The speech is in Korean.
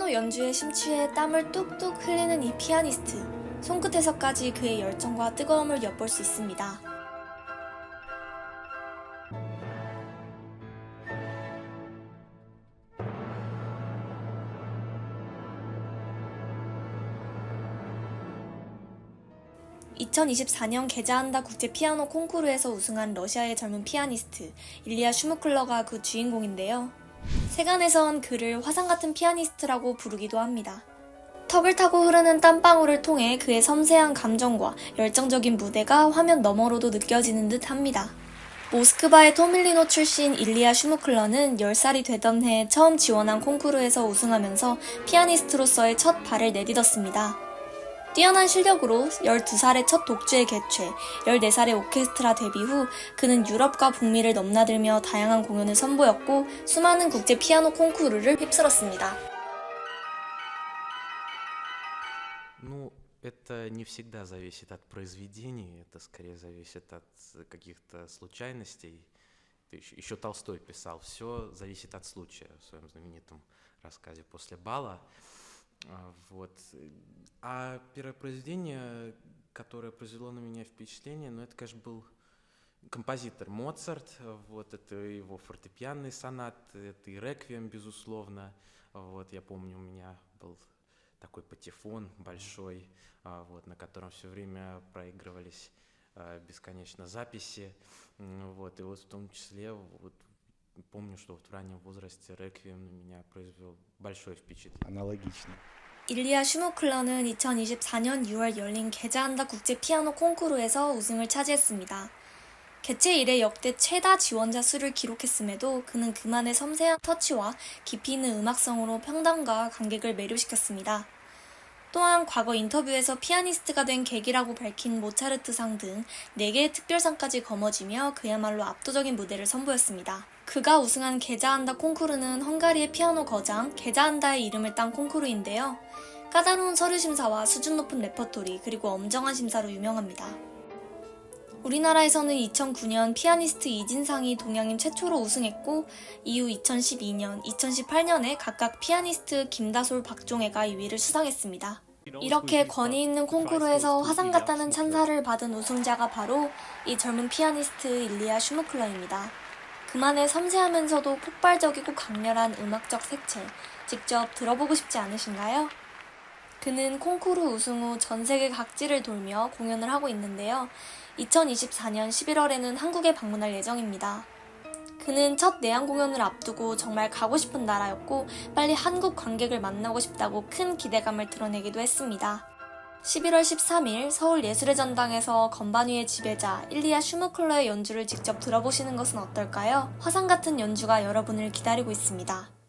피아노 연주에 심취해 땀을 뚝뚝 흘리는 이 피아니스트. 손끝에서까지 그의 열정과 뜨거움을 엿볼 수 있습니다. (2024년) 게자한다 국제 피아노 콩쿠르에서 우승한 러시아의 젊은 피아니스트 일리아 슈무클러가 그 주인공인데요. 세간에선 그를 화상 같은 피아니스트라고 부르기도 합니다. 턱을 타고 흐르는 땀방울을 통해 그의 섬세한 감정과 열정적인 무대가 화면 너머로도 느껴지는 듯 합니다. 모스크바의 토밀리노 출신 일리아 슈무클러는 10살이 되던 해 처음 지원한 콩쿠르에서 우승하면서 피아니스트로서의 첫 발을 내딛었습니다. 뛰어난 실력으로 12살의 첫 독주에 개최, 14살의 오케스트라 데뷔 후 그는 유럽과 북미를 넘나들며 다양한 공연을 선보였고 수많은 국제 피아노 콩쿠르를 휩쓸었습니다. Ну, это не всегда зависит от произведений, это скорее зависит от э, каких-то случайностей. Это еще, еще Толстой писал, все зависит от случая в своем знаменитом рассказе «После бала». А, Вот. А первое произведение, которое произвело на меня впечатление, ну, это, конечно, был композитор Моцарт, вот, это его фортепианный сонат, это и реквием, безусловно, вот, я помню, у меня был такой патефон большой, а, вот, на котором все время проигрывались а, бесконечно записи, вот, и вот в том числе, вот, помню, что вот в раннем возрасте реквием на меня произвел большое впечатление. 아날로기čno. 일리아 슈무클러는 2024년 6월 열린 게자한다 국제 피아노 콩쿠르에서 우승을 차지했습니다. 개최 이래 역대 최다 지원자 수를 기록했음에도 그는 그만의 섬세한 터치와 깊이 있는 음악성으로 평단과 관객을 매료시켰습니다. 또한 과거 인터뷰에서 피아니스트가 된 계기라고 밝힌 모차르트상 등 4개의 특별상까지 거머쥐며 그야말로 압도적인 무대를 선보였습니다. 그가 우승한 게자한다 콩쿠르는 헝가리의 피아노 거장 게자한다의 이름을 딴 콩쿠르인데요. 까다로운 서류 심사와 수준 높은 레퍼토리 그리고 엄정한 심사로 유명합니다. 우리나라에서는 2009년 피아니스트 이진상이 동양인 최초로 우승했고 이후 2012년, 2018년에 각각 피아니스트 김다솔, 박종혜가 2위를 수상했습니다. 이렇게 권위 있는 콩쿠르에서 화상 같다는 찬사를 받은 우승자가 바로 이 젊은 피아니스트 일리아 슈무클러입니다. 그만의 섬세하면서도 폭발적이고 강렬한 음악적 색채, 직접 들어보고 싶지 않으신가요? 그는 콩쿠르 우승 후 전 세계 각지를 돌며 공연을 하고 있는데요. 2024년 11월에는 한국에 방문할 예정입니다. 그는 첫 내한 공연을 앞두고 정말 가고 싶은 나라였고 빨리 한국 관객을 만나고 싶다고 큰 기대감을 드러내기도 했습니다. 11월 13일 서울 예술의 전당에서 건반 위의 지배자 일리아 슈무클러의 연주를 직접 들어보시는 것은 어떨까요? 화상 같은 연주가 여러분을 기다리고 있습니다.